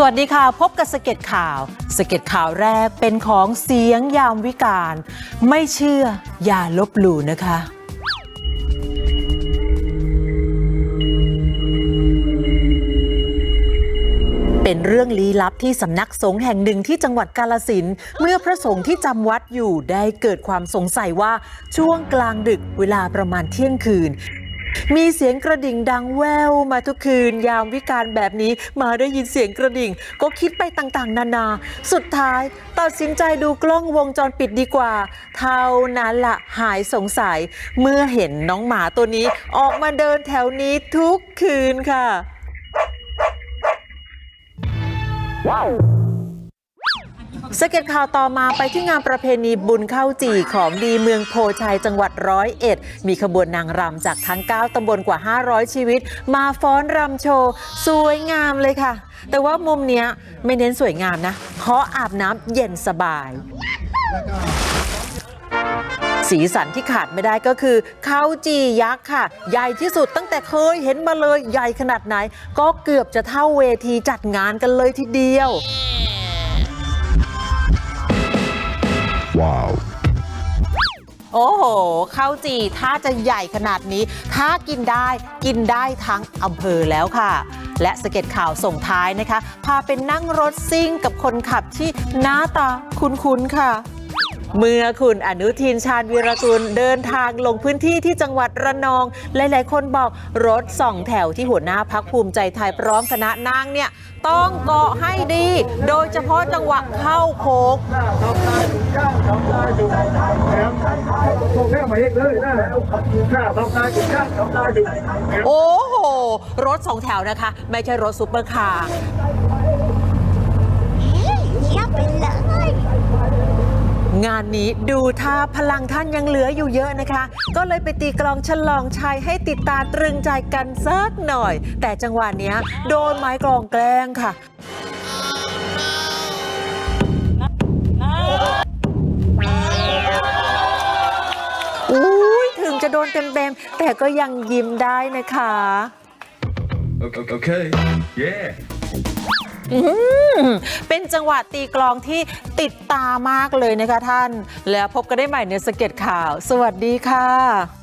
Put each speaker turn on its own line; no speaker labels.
สวัสดีค่ะ พบกับสเก็ตข่าว สเก็ตข่าวแรกเป็นของเสียงยามวิการ ไม่เชื่ออย่าลบหลู่นะคะเป็นเรื่องลี้ลับที่สำนักสงฆ์แห่งหนึ่งที่จังหวัดกาลสินเมื่อพระสงฆ์ที่จำวัดอยู่ได้เกิดความสงสัยว่าช่วงกลางดึกเวลาประมาณเที่ยงคืน มีเสียงกระดิ่งดังแววมาทุกคืน ยามวิการแบบนี้มาได้ยินเสียงกระดิ่ง ก็คิดไปต่างๆ นานา สุดท้ายตัดสินใจดูกล้องวงจรปิดดีกว่า เท่านั้นละหายสงสัย เมื่อเห็นน้องหมาตัวนี้ออกมาเดินแถวนี้ทุกคืนค่ะ สเก็ตข่าวต่อมาไปที่งานประเพณีบุญเข้าจี่ของดีเมืองโพชัยจังหวัดร้อยเอ็ด มีขบวนนางรำจากทั้ง 9 ตำบลกว่า 500 ชีวิต มาฟ้อนรำโชว์ สวยงามเลยค่ะ แต่ว่ามุมเนี้ยไม่เน้นสวยงามนะ เพราะอาบน้ำเย็นสบายสีสันที่ขาดไม่ได้ก็คือข้าวจียักษ์ค่ะ ใหญ่ที่สุดตั้งแต่เคยเห็นมาเลยใหญ่ขนาดไหน ก็เกือบจะเท่าเวทีจัดงานกันเลยทีเดียว
ว้าว
โอ้โหข้าวจี่ถ้าจะใหญ่ขนาดนี้ ถ้ากินได้กินได้ทั้งอำเภอแล้วค่ะ และสเก็ตข่าวส่งท้ายนะคะ พาเป็นนั่งรถซิ่งกับคนขับที่หน้าตาคุ้นๆค่ะ เมื่อคุณอนุทินชาญวีรกุลเดินทางลงพื้นที่ที่จังหวัดระนอง หลาย ๆ คนบอกรถสองแถวที่หัวหน้าพักภูมิใจไทยพร้อมคณะนางเนี่ย ต้องเกาะให้ดี โดยเฉพาะจังหวะเข้าโค้ง
ส่งแค่หมายเลขเลยนะข้าทำงานกินข้าวทำงานอยู่
โอ้โห รถสองแถวนะคะ ไม่ใช่รถซุปเปอร์คาร์
เยี่ยมไปเลย
งานนี้ดูท่าพลังท่านยังเหลืออยู่เยอะนะคะ ก็เลยไปตีกลองฉลองชัยให้ติดตาตรึงใจกันสักหน่อย แต่จังหวะเนี้ยโดนไม้กลองแกล้งค่ะอุ้ยถึงจะโดนเต็มๆ แต่ก็ยังยิ้มได้นะคะ
Okay. Yeah.
อืมเป็นจังหวะตีกลองที่ติดตามากเลยนะคะท่าน แล้วพบกันได้ใหม่ในสเก็ตข่าว สวัสดีค่ะ